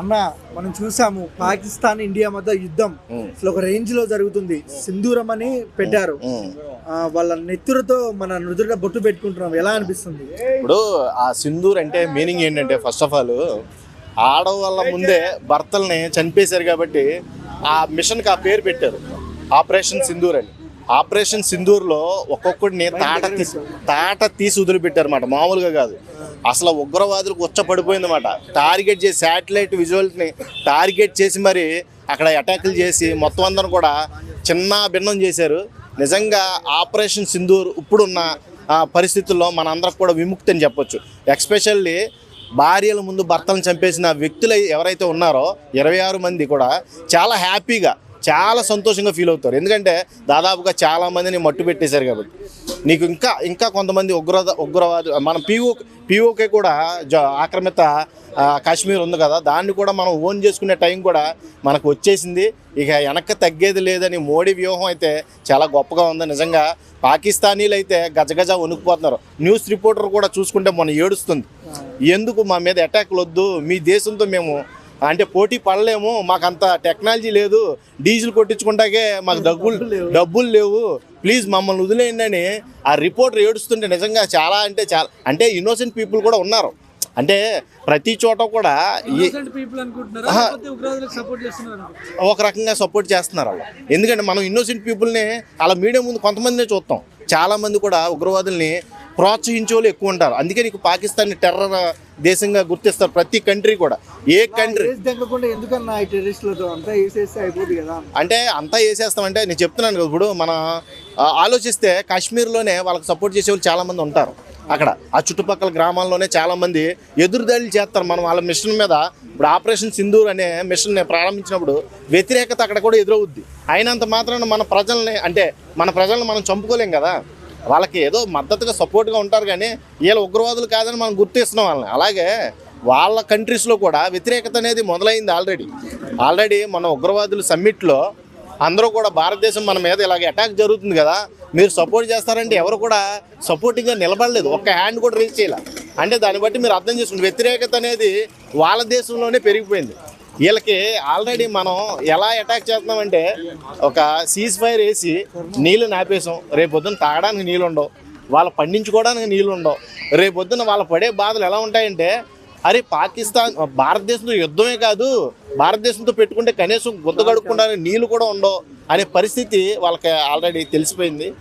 అన్న మనం చూసాము పాకిస్తాన్ ఇండియా మధ్య యుద్ధం. అసలు ఒక రేంజ్లో జరుగుతుంది సింధూరం అని పెట్టారు. వాళ్ళ నెత్తురుతో మన నుదుట బొట్టు పెట్టుకుంటున్నాం. ఎలా అనిపిస్తుంది? ఇప్పుడు ఆ సింధూర్ అంటే మీనింగ్ ఏంటంటే ఫస్ట్ ఆఫ్ ఆల్ ఆడవాళ్ళ ముందే భర్తల్ని చనిపేశారు కాబట్టి ఆ మిషన్కి ఆ పేరు పెట్టారు. ఆపరేషన్ సింధూర్ అని. ఆపరేషన్ సింధూర్లో ఒక్కొక్కడిని తాట తీసి తాట తీసి వదిలిపెట్టారు అనమాట మామూలుగా కాదు. అసలు ఉగ్రవాదులకు ఉచ్చ పడిపోయింది అనమాట టార్గెట్ చేసి శాటిలైట్ విజువల్స్ని టార్గెట్ చేసి మరి అక్కడ అటాకులు చేసి మొత్తం అందరం కూడా చిన్న భిన్నం చేశారు. నిజంగా ఆపరేషన్ సింధూర్ ఇప్పుడున్న పరిస్థితుల్లో మనందరికి కూడా విముక్తి అని చెప్పొచ్చు. ఎక్స్పెషల్లీ భార్యల ముందు భర్తలను చంపేసిన వ్యక్తులు ఎవరైతే ఉన్నారో ఇరవై ఆరు మంది కూడా చాలా హ్యాపీగా చాలా సంతోషంగా ఫీల్ అవుతారు. ఎందుకంటే దాదాపుగా చాలా మందిని మట్టు పెట్టేశారు కాబట్టి. నీకు ఇంకా ఇంకా కొంతమంది ఉగ్ర ఉగ్రవాదు మన పీఓ పీఓకే కూడా జ ఆక్రమిత కాశ్మీర్ ఉంది కదా దాన్ని కూడా మనం ఓన్ చేసుకునే టైం కూడా మనకు వచ్చేసింది. ఇక వెనక్కి తగ్గేది లేదని మోడీ వ్యూహం అయితే చాలా గొప్పగా ఉంది. నిజంగా పాకిస్తానీలు అయితే గజగజ వణుకుపోతున్నారు. న్యూస్ రిపోర్టర్ కూడా చూసుకుంటే మొన్న ఏడుస్తుంది. ఎందుకు మా మీద అటాక్లు వద్దు? మీ దేశంతో మేము అంటే పోటీ పడలేము మాకు అంత టెక్నాలజీ లేదు. డీజిల్ కొట్టించుకుంటాకే మాకు డబ్బులు డబ్బులు లేవు. ప్లీజ్ మమ్మల్ని వదిలేయండి అని ఆ రిపోర్టర్ ఏడుస్తుంటే నిజంగా చాలా అంటే చాలా అంటే ఇన్నోసెంట్ పీపుల్ కూడా ఉన్నారు. అంటే ప్రతి చోట కూడా? ఒక రకంగా సపోర్ట్ చేస్తున్నారు వాళ్ళు. ఎందుకంటే మనం ఇన్నోసెంట్ పీపుల్ని అలా మీడియా ముందు కొంతమందినే చూస్తాం. చాలామంది కూడా ఉగ్రవాదుల్ని ప్రోత్సహించే వాళ్ళు ఎక్కువ ఉంటారు. అందుకే నీకు పాకిస్తాన్ టెర్రర్ దేశంగా గుర్తిస్తారు ప్రతి కంట్రీ కూడా. ఏ కంట్రీ అంటే అంతా వేసేస్తామంటే నేను చెప్తున్నాను కదా ఇప్పుడు మన ఆలోచిస్తే కాశ్మీర్లోనే వాళ్ళకి సపోర్ట్ చేసే వాళ్ళు చాలామంది ఉంటారు అక్కడ. ఆ చుట్టుపక్కల గ్రామాల్లోనే చాలామంది ఎదురుదాడులు చేస్తారు మనం వాళ్ళ మిషన్ మీద. ఇప్పుడు ఆపరేషన్ సింధూర్ అనే మిషన్ ప్రారంభించినప్పుడు వ్యతిరేకత అక్కడ కూడా ఎదురవుద్ది. అయినంత మాత్రాన మన ప్రజల్ని అంటే మన ప్రజల్ని మనం చంపుకోలేం కదా. వాళ్ళకి ఏదో మద్దతుగా సపోర్ట్గా ఉంటారు కానీ వీళ్ళ ఉగ్రవాదులు కాదని మనం గుర్తిస్తున్నాం వాళ్ళని. అలాగే వాళ్ళ కంట్రీస్లో కూడా వ్యతిరేకత అనేది మొదలైంది ఆల్రెడీ. ఆల్రెడీ మన ఉగ్రవాదుల సమ్మిట్లో అందరూ కూడా భారతదేశం మన మీద ఇలాగ అటాక్ జరుగుతుంది కదా మీరు సపోర్ట్ చేస్తారంటే ఎవరు కూడా సపోర్టింగ్గా నిలబడలేదు. ఒక్క హ్యాండ్ కూడా రీచ్ చేయాలి. అంటే దాన్ని బట్టి మీరు అర్థం చేసుకోండి వ్యతిరేకత అనేది వాళ్ళ దేశంలోనే పెరిగిపోయింది. వీళ్ళకి ఆల్రెడీ మనం ఎలా అటాక్ చేస్తున్నామంటే ఒక సీజ్ ఫైర్ వేసి నీళ్ళు నాపేసాం రేపొద్దున తాగడానికి నీళ్ళు ఉండవు వాళ్ళు పండించుకోవడానికి నీళ్ళు ఉండవు రేపొద్దున వాళ్ళు పడే బాధలు ఎలా ఉంటాయంటే అరే పాకిస్తాన్ భారతదేశంతో యుద్ధమే కాదు భారతదేశంతో పెట్టుకుంటే కనీసం గుద్ద కడుక్కోవడానికి నీళ్ళు కూడా ఉండవు అనే పరిస్థితి వాళ్ళకి ఆల్రెడీ తెలిసిపోయింది.